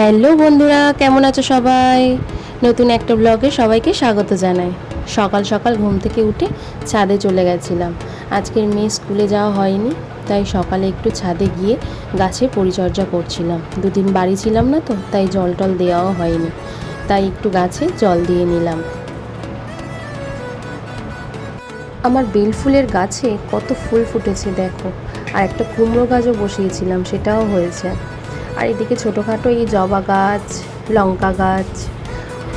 Hello বন্ধুরা, কেমন আছো সবাই? নতুন একটা ব্লগে সবাইকে স্বাগত জানাই। সকাল সকাল ঘুম থেকে উঠে ছাদে চলে গেছিলাম। আজকের মেয়ে স্কুলে যাওয়া হয়নি, তাই সকালে একটু ছাদে গিয়ে গাছে পরিচর্যা করছিলাম। দুদিন বাড়ি ছিলাম না তো, তাই জল টল দেওয়াও হয়নি। তাই একটু গাছে জল দিয়ে নিলাম। আমার বেল ফুলের গাছে কত ফুল ফুটেছে দেখো, আর একটা কুমড়ো গাছও বসিয়েছিলাম, সেটাও হয়েছে। আর এদিকে ছোটোখাটো এই জবা গাছ, লঙ্কা গাছ,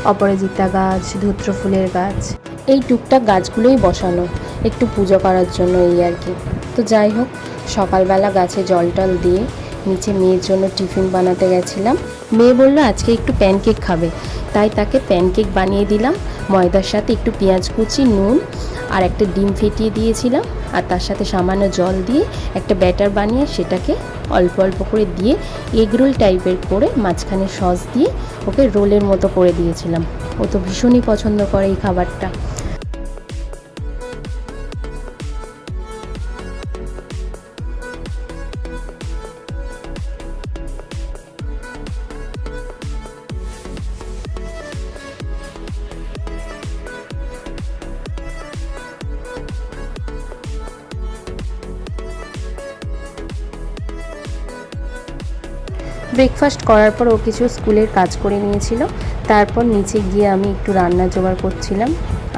অপরাজিতা গাছ, ধূত্র ফুলের গাছ। এই টুকটাক গাছগুলোই বসানো, একটু পুজো করার জন্য এই আর কি। তো যাই হোক, সকালবেলা গাছে জল টল দিয়ে নিচে মেয়ের জন্য টিফিন বানাতে গেছিলাম। মেয়ে বলল, আজকে একটু প্যানকেক খাবে। তাই তাকে প্যানকেক বানিয়ে দিলাম। ময়দার সাথে একটু পেঁয়াজ কুচি, নুন আর একটা ডিম ফেটিয়ে দিয়েছিলাম। আর তার সাথে সামান্য জল দিয়ে একটা ব্যাটার বানিয়ে সেটাকে অল্প অল্প করে দিয়ে এগরোল টাইপের করে মাঝখানে সস দিয়ে ওকে রোলের মতো করে দিয়েছিলাম। ও তো ভীষণই পছন্দ করে এই খাবারটা। ব্রেকফাস্ট করার পর ও কিছু স্কুলের কাজ করে নিয়েছিল। তারপর নিচে গিয়ে আমি একটু রান্না জোগাড় করছিলাম।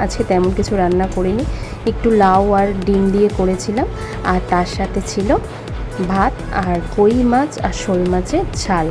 আজকে তেমন কিছু রান্না করিনি। একটু লাউ আর ডিম দিয়ে করেছিলাম। আর তার সাথে ছিল ভাত আর কই মাছ আর শোল মাছের ঝাল।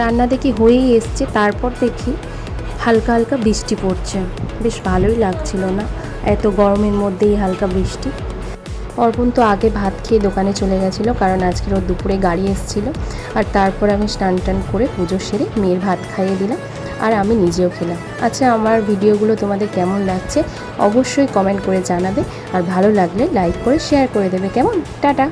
রান্না দেখি হয়েই এসছে, তারপর দেখি হালকা হালকা বৃষ্টি পড়ছে। বেশ ভালোই লাগছিল না, এত গরমের মধ্যেই হালকা বৃষ্টি। অর্পণ তো আগে ভাত খেয়ে দোকানে চলে গেছিল, কারণ আজকের ওর দুপুরে গাড়ি এসেছিল। আর তারপর আমি স্নান টান করে পুজো সেরে মেয়ের ভাত খাইয়ে দিলাম, আর আমি নিজেও খেলাম। আচ্ছা আমার ভিডিওগুলো তোমাদের কেমন লাগছে অবশ্যই কমেন্ট করে জানাবে, আর ভালো লাগলে লাইক করে শেয়ার করে দেবে। কেমন? টাটা!